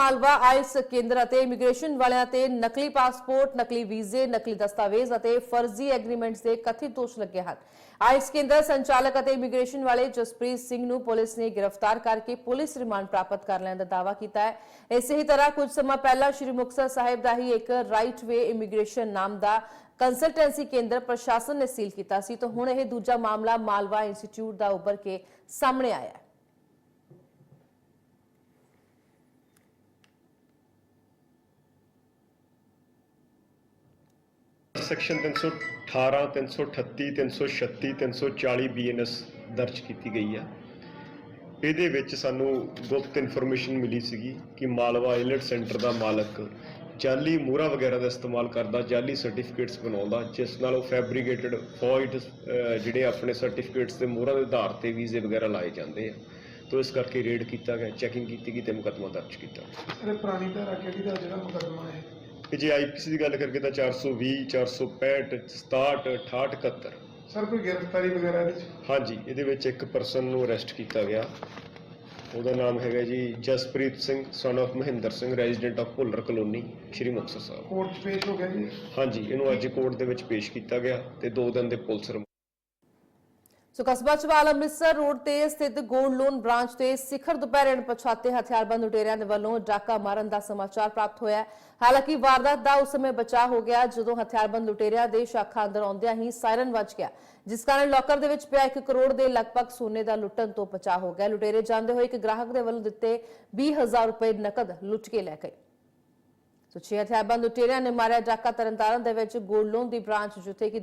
Malwa IELTS ਕੇਂਦਰ ਅਤੇ immigration ਵਾਲਿਆਂ ਤੇ ਨਕਲੀ ਪਾਸਪੋਰਟ, ਨਕਲੀ ਵੀਜ਼ੇ, ਨਕਲੀ ਦਸਤਾਵੇਜ਼ ਅਤੇ ਫਰਜ਼ੀ ਐਗਰੀਮੈਂਟਸ ਦੇ ਕਥਿਤ ਦੋਸ਼ ਲੱਗੇ ਹਨ। ਆਇਲਸ ਕੇਂਦਰ ਸੰਚਾਲਕ ਅਤੇ ਇਮੀਗ੍ਰੇਸ਼ਨ ਵਾਲੇ ਜਸਪ੍ਰੀਤ ਸਿੰਘ ਨੂੰ ਪੁਲਿਸ ਨੇ ਗ੍ਰਿਫਤਾਰ ਕਰਕੇ ਪੁਲਿਸ ਰਿਮਾਂਡ ਪ੍ਰਾਪਤ ਕਰ ਲੈਣ ਦਾ ਦਾਅਵਾ ਕੀਤਾ ਹੈ। ਇਸੇ ਹੀ ਤਰ੍ਹਾਂ ਕੁਝ ਸਮਾਂ ਪਹਿਲਾਂ ਸ਼੍ਰੀ ਮੁਕਤਸਰ ਸਾਹਿਬ ਦਾ ਹੀ ਇੱਕ ਰਾਈਟ ਵੇ ਇਮੀਗ੍ਰੇਸ਼ਨ ਨਾਮ ਦਾ ਕੰਸਲਟੈਂਸੀ ਕੇਂਦਰ ਪ੍ਰਸ਼ਾਸਨ ਨੇ ਸੀਲ ਕੀਤਾ ਸੀ। ਤਾਂ ਹੁਣ ਇਹ ਦੂਜਾ ਮਾਮਲਾ ਮਾਲਵਾ ਇੰਸਟੀਚਿਊਟ ਦਾ ਉੱਭਰ ਕੇ ਸਾਹਮਣੇ ਆਇਆ ਹੈ। ਸੈਕਸ਼ਨ 318 338 336 340 ਬੀਐਨਐਸ ਦਰਜ ਕੀਤੀ ਗਈ ਆ। ਇਹਦੇ ਵਿੱਚ ਸਾਨੂੰ ਗੁਪਤ ਇਨਫੋਰਮੇਸ਼ਨ ਮਿਲੀ ਸੀਗੀ ਕਿ ਮਾਲਵਾ ਆਈਲੈਟ ਸੈਂਟਰ ਦਾ ਮਾਲਕ ਜਾਲੀ ਮੂਰਾ ਵਗੈਰਾ ਦਾ ਇਸਤੇਮਾਲ ਕਰਦਾ, ਜਾਲੀ ਸਰਟੀਫਿਕੇਟਸ ਬਣਾਉਂਦਾ, ਜਿਸ ਨਾਲ ਉਹ ਫੈਬਰੀਕੇਟਡ ਫੋਇਡ ਜਿਹੜੇ ਆਪਣੇ ਸਰਟੀਫਿਕੇਟਸ ਦੇ ਮੂਰਾ ਦੇ ਆਧਾਰ ਤੇ ਵੀਜ਼ੇ ਵਗੈਰਾ ਲਾਏ ਜਾਂਦੇ ਆ। ਤੋ ਇਸ ਕਰਕੇ ਰੇਡ ਕੀਤਾ ਗਿਆ, ਚੈਕਿੰਗ ਕੀਤੀ ਗਈ ਤੇ ਮੁਕੱਦਮਾ ਦਰਜ ਕੀਤਾ ਸਰ ਇਹ ਪੁਰਾਣੀ ਧਾਰਾ ਕਿਹੜੀ ਦਾ ਜਿਹੜਾ ਮੁਕੱਦਮਾ ਹੈ? ਕਿ ਜੇ ਆਈਪੀਸੀ ਦੀ ਗੱਲ ਕਰਕੇ ਤਾਂ 420 465 67 68 71 ਸਰ ਕੋਈ ਗ੍ਰਿਫਤਾਰੀ ਵਗੈਰਾ ਇਹਦੇ ਚ ਹਾਂਜੀ ਇਹਦੇ ਵਿੱਚ ਇੱਕ ਪਰਸਨ ਨੂੰ ਅਰੈਸਟ ਕੀਤਾ ਗਿਆ। ਉਹਦਾ ਨਾਮ ਹੈਗਾ ਜੀ Jaspreet Singh son of Mahinder Singh resident of Bhullar colony Shri Muktsar Sahib. Court 'ਚ ਪੇਸ਼ ਹੋ ਗਿਆ ਜੀ? ਹਾਂਜੀ ਇਹਨੂੰ ਅੱਜ ਕੋਰਟ ਦੇ ਵਿੱਚ ਪੇਸ਼ ਕੀਤਾ ਗਿਆ ਤੇ 2 ਦਿਨ ਦੇ ਪੁਲਿਸ ਸੋ ਕਸਬਾ ਚਵਾਲ ਅੰਮ੍ਰਿਤਸਰ ਰੋਡ ਤੇ ਸਥਿਤ ਗੋਲਡ ਲੋਨ ਬ੍ਰਾਂਚ ਤੇ ਸਿਖਰ ਦੁਪਹਿਰੇ ਅਣਪਛਾਤੇ ਹਥਿਆਰਬੰਦ ਲੁਟੇਰਿਆਂ ਦੇ ਵੱਲੋਂ ਡਾਕਾ ਮਾਰਨ ਦਾ ਸਮਾਚਾਰ ਪ੍ਰਾਪਤ ਹੋਇਆ ਹਾਲਾਂਕਿ ਵਾਰਦਾਤ ਦਾ ਉਸ ਸਮੇਂ ਬਚਾਅ ਹੋ ਗਿਆ, ਜਦੋਂ ਹਥਿਆਰਬੰਦ ਲੁਟੇਰਿਆਂ ਦੇ ਸ਼ਾਖਾ ਅੰਦਰ ਆਉਂਦਿਆਂ ਹੀ ਸਾਇਰਨ ਵੱਜ ਗਿਆ, ਜਿਸ ਕਾਰਨ ਲੋਕਰ ਦੇ ਵਿੱਚ ਪਿਆ 1 ਕਰੋੜ ਦੇ ਲਗਭਗ ਸੋਨੇ ਦਾ ਲੁੱਟਣ ਤੋਂ ਬਚਾਅ ਹੋ ਗਿਆ। ਲੁਟੇਰੇ ਜਾਂਦੇ ਹੋਏ ਇੱਕ ਗ੍ਰਾਹਕ ਦੇ ਵੱਲੋਂ ਦਿੱਤੇ 20000 ਰੁਪਏ ਨਕਦ ਲੁੱਟ ਕੇ ਲੈ ਗਏ। ਸੋ ਛੇ ਹਥਿਆਰਬੰਦ ਲੁਟੇਰਿਆਂ ਨੇ ਮਾਰਿਆ ਡਾਕਾ ਤਰਨਤਾਰਨ ਦੇ ਵਿੱਚ ਗੋਲਡ ਲੋਨ ਦੀ ਬ੍ਰਾਂਚ, ਜਿੱਥੇ ਕਿ